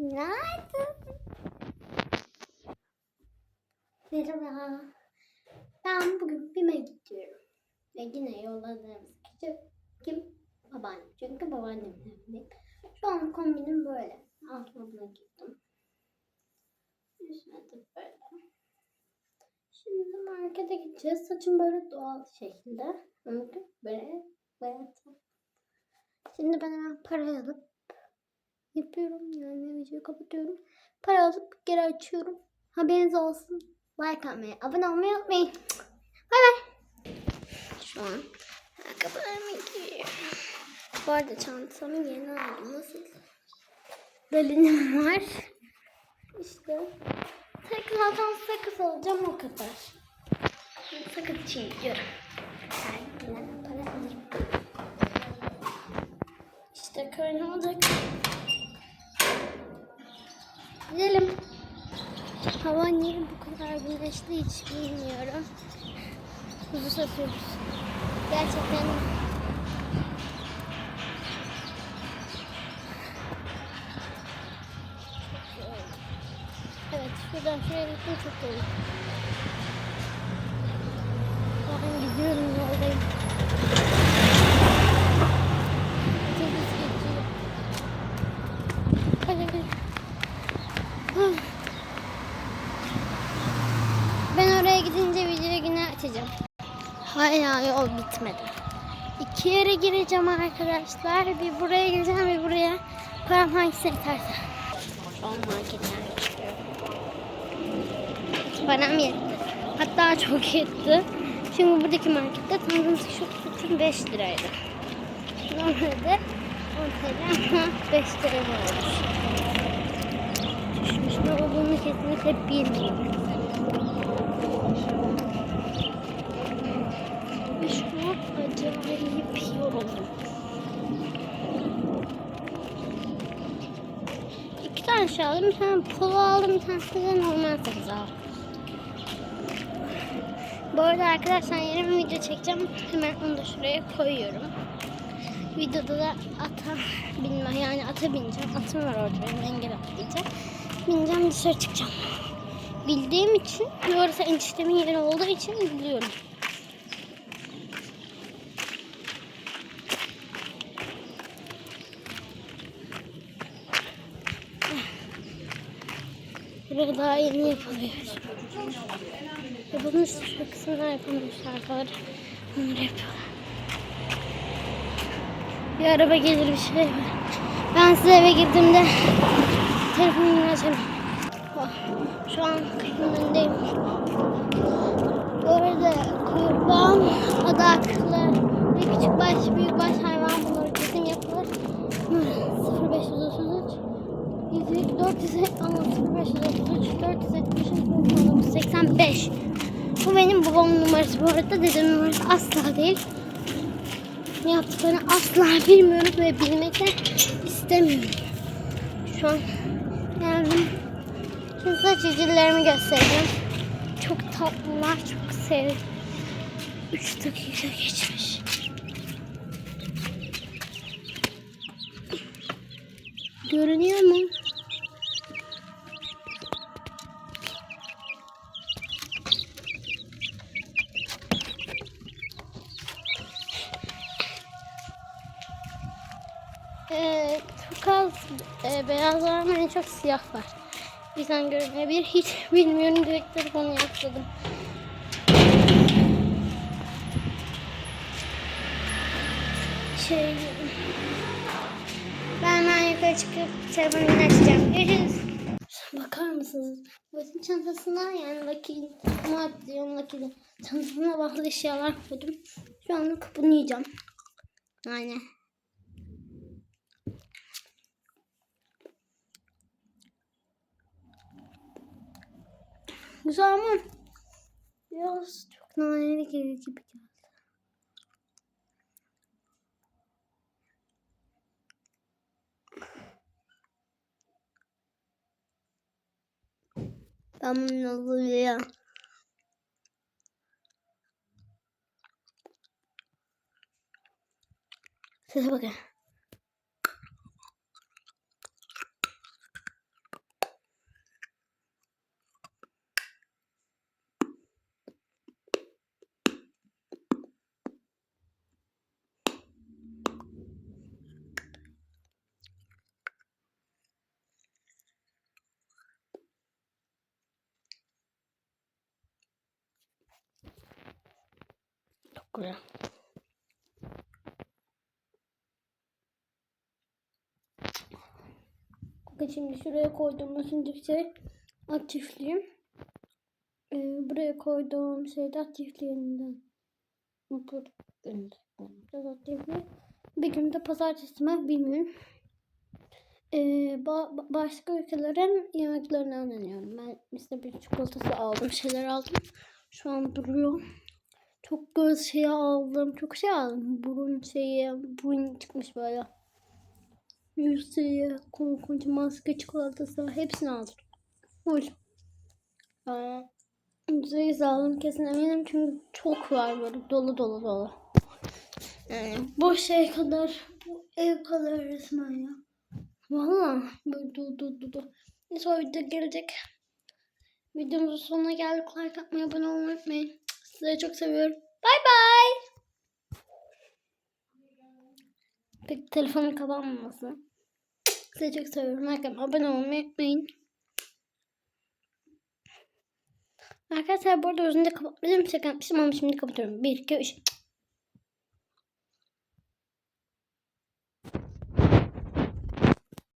Günaydın. Merhaba. Ben bugün BİM'e gidiyorum. Ve yine yolladığımız kişi kim? Babaannem. Çünkü babaannem evindeyim. Şu an kombinim böyle. Altıma buna gittim. Üstüne de böyle. Şimdi markete gideceğiz. Saçım böyle doğal şekilde. Böyle bayatım. Şimdi ben hemen parayı alıp yapıyorum. Yani videoyu kapatıyorum. Para alıp geri açıyorum. Haberiniz olsun. Like atmayı, abone olmayı unutmayın. Bay bay. Şu an ayakkabılarımı giyiyorum. Bu arada çantamı yeni aldım. Nasıl? Dalinim var. İşte. Tek zaten sakız alacağım o kadar. Sakız için gidiyorum. Güne para alırım. İşte karnımı Gidelim. Hava niye bu kadar güneşli hiç bilmiyorum. Kuzu satıyoruz. Gerçekten Evet, şuradan şuraya gittim çok iyi. Ben gidiyorum yoldayım. Hala yol bitmedi. İki yere gireceğim arkadaşlar. Bir buraya gireceğim bir buraya. Param hangisi yeterse. Şu an marketten geçiyorum. Param yetti. Hatta çok yetti. Çünkü buradaki markette tanıdığımız şu sütün 5 liraydı. Normalde 10 TL ama 5 lira olmuş. Düşmüş ne olduğunu kesinlikle bilmiyorum. Ve şu an acayip yoruldum. İki tane şey aldım. Bir tane polo aldım. Bir tanesi de normal sakız aldım. Bu arada arkadaşlar yeni bir video çekeceğim. Hemen onu da şuraya koyuyorum. Videoda da ata binme yani ata bineceğim. Atım var orada benim engel atlayacağım. Bineceğim dışarı çıkacağım. Bildiğim için orası eniştemin yeri olduğu için biliyorum. Burası daha yeni yapılıyor. Yapılmış şu kısımlar yapılmışlar var. Onları yapıyorlar. Bir araba gelir bir şey var. Ben size eve girdiğimde telefonumu açarım. Oh, Şu an kapının önündeyim. Bu arada kurban, adaklı bu arada dedemin numarası asla değil. Ne yaptıklarını asla bilmiyorum ve bilmek de istemiyorum. Şu an geldim. Şimdi size çizgilerimi göstereceğim. Çok tatlılar, çok sevdim. 3 dakika geçmiş. Görünüyor mu? Ee, çok az e, beyaz var ama en çok siyah var. Bizden görünebilir. Hiç bilmiyorum. Direkt telefonu yakladım. Şey, ben hemen yukarı çıkıp telefonumu açacağım. Görüşürüz. Bakar mısınız? Bütün çantasına yani Lucky Mat diyorum Lucky'de. Çantasına bağlı eşyalar koydum. Şu anda kapınayacağım. Yani. Güzel ama biraz çok naneli gibi gibi geldi. Ben bunu alıyorum. Size bakın. Güzel. Bakın şimdi şuraya koyduğum ikinci şey at çiftliğim. Ee, buraya koyduğum şey de at çiftliğinden. Bu Biraz at çiftliği. Bir gün de pazartesi mi bilmiyorum. Ee, ba- ba- başka ülkelerin yemeklerinden deniyorum. Ben işte bir çikolatası aldım, şeyler aldım. Şu an duruyor. Çok göz şeyi aldım, çok şey aldım. Burun şeyi, burun çıkmış böyle. Yüz şeyi, korkunç maske çikolatası, hepsini aldım. Full. Ee, %100 aldım kesin eminim çünkü çok var böyle dolu dolu dolu. Yani bu şey kadar, bu ev kadar resmen ya. Valla böyle dolu dolu dolu. Neyse o video gelecek. Videomuzun sonuna geldik. Like atmayı, abone olmayı unutmayın. Sizleri çok seviyorum. Bay bay. Peki telefonun kapanmaması. Sizi çok seviyorum. Atmayı, abone olmayı unutmayın. Arkadaşlar bu arada özünde kapatmayacağım. Şaka yapmıştım ama şimdi kapatıyorum. 1, 2, 3.